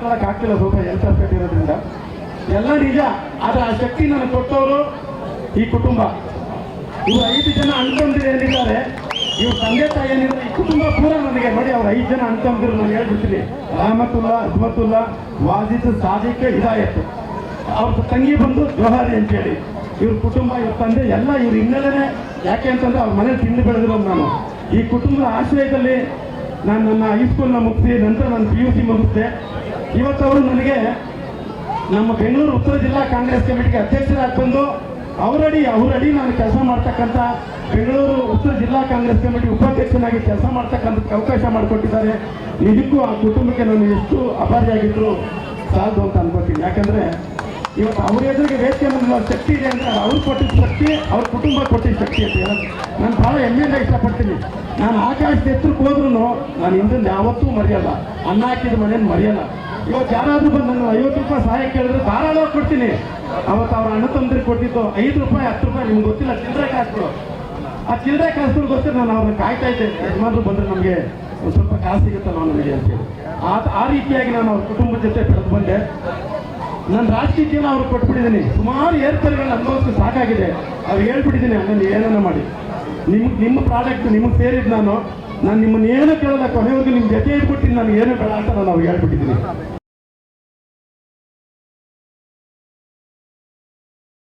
ಆಗ್ತಿಲ್ಲ ಸ್ವಲ್ಪ health affect ಇರೋದ್ರಿಂದ. ಎಲ್ಲ ನಿಜ, ಆದ್ರೆ ಆ ಶಕ್ತಿ ನಾನು ಕೊಟ್ಟವರು ಈ ಕುಟುಂಬ. ಇವರು ಐದು ಜನ ಅಣ್ತಂದಿರು ಏನಿದ್ದಾರೆ, ಇವ್ರ ತಂದೆ ತಾಯಿ ಏನಿದ್ದಾರೆ, ಈ ಕುಟುಂಬ ಪೂರ ನನಗೆ ನೋಡಿ ಅವ್ರ ಐದು ಜನ ಅಣ್ತಂದಿರು ನಾನು ಹೇಳ್ಬಿಡ್ತೀನಿ. ರಹಮತುಲ್ಲಾ ಅಜ್ಮತುಲ್ಲಾ ವಾಜಿದ್ ಸಾದಿಕ್ ಹಿದಾಯತ್ ಅವ್ರ ತಂಗಿ ಬಂದು ಜೋಹಾರಿ ಅಂತೇಳಿ. ಇವ್ರ ಕುಟುಂಬ, ಇವ್ರ ತಂದೆ ಎಲ್ಲ ಇವ್ರ ಹಿನ್ನೆಲೆನೇ ಯಾಕೆ ಅಂತಂದ್ರೆ ಅವ್ರ ಮನೇಲಿ ತಿಂದು ಬೆಳೆದಿರೋದು ನಾನು. ಈ ಕುಟುಂಬದ ಆಶ್ರಯದಲ್ಲಿ ನಾನು ನನ್ನ ಹೈಸ್ಕೂಲ್ನ ಮುಗಿಸಿ, ನಂತರ ನಾನು ಪಿ ಯು ಸಿ ಮುಗಿಸಿದೆ. ಇವತ್ತು ಅವರು ನನಗೆ ನಮ್ಮ ಬೆಂಗಳೂರು ಉತ್ತರ ಜಿಲ್ಲಾ ಕಾಂಗ್ರೆಸ್ ಕಮಿಟಿಗೆ ಅಧ್ಯಕ್ಷರಾಗಿ ಬಂದು ಅವರಡಿ ಅವರಡಿ ನಾನು ಕೆಲಸ ಮಾಡ್ತಕ್ಕಂಥ ಬೆಂಗಳೂರು ಉತ್ತರ ಜಿಲ್ಲಾ ಕಾಂಗ್ರೆಸ್ ಕಮಿಟಿ ಉಪಾಧ್ಯಕ್ಷನಾಗಿ ಕೆಲಸ ಮಾಡ್ತಕ್ಕಂಥ ಅವಕಾಶ ಮಾಡಿಕೊಟ್ಟಿದ್ದಾರೆ. ನಿಜಕ್ಕೂ ಆ ಕುಟುಂಬಕ್ಕೆ ನಾನು ಎಷ್ಟು ಅಪಾರಿಯಾಗಿದ್ರು ಸಾಲದು ಅಂತ ಅನ್ಕೋತೀನಿ. ಯಾಕಂದರೆ ಇವತ್ತು ಅವ್ರ ಎದುರಿಗೆ ವೇದಿಕೆ ಮುಂದೆ ಶಕ್ತಿ ಇದೆ ಅಂದರೆ ಅವ್ರು ಕೊಟ್ಟಿದ್ದ ಶಕ್ತಿ, ಅವ್ರ ಕುಟುಂಬ ಕೊಟ್ಟಿದ್ದ ಶಕ್ತಿ ಅಂತ ಹೇಳೋದು. ನಾನು ಭಾಳ ಹೆಮ್ಮೆಯಿಂದ ಇಷ್ಟಪಡ್ತೀನಿ. ನಾನು ಆಕಾಶದ ಎತ್ತರಕ್ಕೆ ಹೋದ್ರೂ ನಾನು ಹಿಂದಿನ ಯಾವತ್ತೂ ಮರೆಯಲ್ಲ. ಅನ್ನ ಹಾಕಿದ ಮನೇನು ಮರೆಯಲ್ಲ. ಇವತ್ತು ಯಾರಾದರೂ ಬಂದು ನಾನು ಐವತ್ತು ರೂಪಾಯಿ ಸಹಾಯ ಕೇಳಿದ್ರೆ ಧಾರಾಳ ಕೊಡ್ತೀನಿ. ಅವತ್ತು ಅವ್ರ ಅಣ್ಣ ತಂದ್ರಿಗೆ ಕೊಟ್ಟಿದ್ದು ಐದು ರೂಪಾಯಿ, ಹತ್ತು ರೂಪಾಯಿ, ನಿಮ್ಗೆ ಗೊತ್ತಿಲ್ಲ, ಚಿಲ್ಲರೆ ಕಾಸುಗಳು. ಆ ಚಿಲ್ಲರೆ ಕಾಸುಗಳು ಗೊತ್ತಿಲ್ಲ ನಾನು ಅವ್ರನ್ನ ಕಾಯ್ತಾ ಇದ್ದೆ ಯಜಮಾನರು ಬಂದರೆ ನಮಗೆ ಒಂದು ಸ್ವಲ್ಪ ಕಾಸು ಸಿಗುತ್ತಲ್ಲ ನನಗೆ ಅಂತೇಳಿ ಆ ಆ ರೀತಿಯಾಗಿ ನಾನು ಅವ್ರ ಕುಟುಂಬದ ಜೊತೆ ಬೆಳೆದು ಬಂದೆ. ನನ್ನ ರಾಜಕೀಯ ಜೀವನ ಅವ್ರಿಗೆ ಕೊಟ್ಬಿಟ್ಟಿದ್ದೀನಿ. ಸುಮಾರು ಏರ್ಪೇರುಗಳನ್ನ ಅನುಭವಿಸಿ ಸಾಕಾಗಿದೆ. ಅವ್ರು ಹೇಳ್ಬಿಟ್ಟಿದ್ದೀನಿ ನನ್ನ ಏನನ್ನ ಮಾಡಿ? ನಿಮ್ಗೆ ನಿಮ್ಮ ಪ್ರಾಡಕ್ಟ್ ನಿಮಗೆ ಸೇರಿದ್ದು ನಾನು ನಾನು ನಿಮ್ಮನ್ನು ಏನು ಕೇಳಲ್ಲ ಕೊನೆವರೆಗೂ ನಿಮ್ಮ ಜೊತೆ ಇಟ್ಬಿಟ್ಟಿನಿ ನಾನು ಏನು ಬೇಡ ಅಂತ ನಾನು ಅವ್ರಿಗೆ ಹೇಳ್ಬಿಟ್ಟಿದ್ದೀನಿ